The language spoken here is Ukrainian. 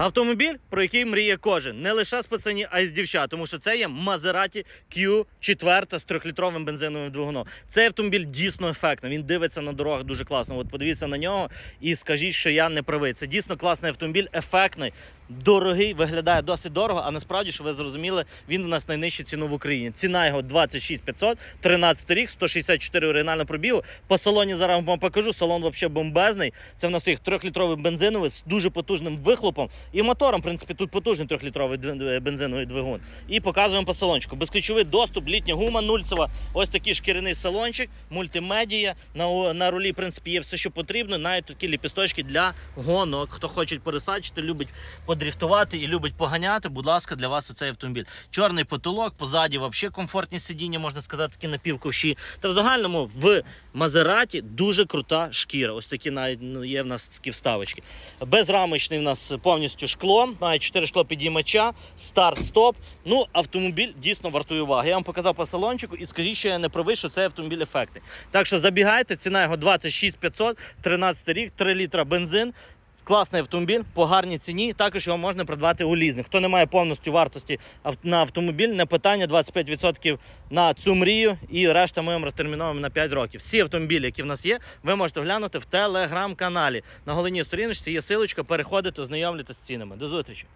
Автомобіль, про який мріє кожен, не лише з пацанів, а й з дівчат, тому що це є Maserati Q4 з трьохлітровим бензиновим двигуном. Цей автомобіль дійсно ефектний. Він дивиться на дорогах дуже класно. От подивіться на нього і скажіть, що я не правий. Це дійсно класний автомобіль, ефектний, дорогий, виглядає досить дорого. А насправді, що ви зрозуміли, він у нас найнижча ціну в Україні. Ціна його 26 500, 13 рік, 164 оригінального пробігу. По салоні зараз вам покажу. Салон взагалі бомбезний. Це в нас стоїть трьохлітровий бензиновий з дуже потужним вихлопом. І мотором, в принципі, тут потужний трьохлітровий бензиновий двигун. І показуємо по салончику. Безключовий доступ, літня гума нульцева. Ось такий шкіряний салончик, мультимедія. На, на рулі, в принципі, є все, що потрібно. Навіть такі ліпісточки для гонок. Хто хоче пересадчити, любить подріфтувати і любить поганяти. Будь ласка, для вас оцей автомобіль. Чорний потолок, позаді взагалі комфортні сидіння, можна сказати, такі напівковші. Та в загальному в Мазераті дуже крута шкіра. Ось такі навіть ну, є в нас такі вставочки. Безрамочний в нас повністю шкло, має 4 шкло підіймача, старт-стоп. Ну, автомобіль дійсно вартує уваги. Я вам показав по салончику і скажіть, що я не правий, що цей автомобіль ефектний. Так що забігайте, ціна його 26 500, 13 рік, 3 літра бензин. Класний автомобіль по гарній ціні. Також його можна придбати у лізинг. Хто не має повністю вартості на автомобіль, не питання 25% на цю мрію і решта ми вам розтерміновуємо на 5 років. Всі автомобілі, які в нас є, ви можете глянути в телеграм-каналі. На головній сторіночці є силочка, переходите, ознайомлюйтесь з цінами. До зустрічі!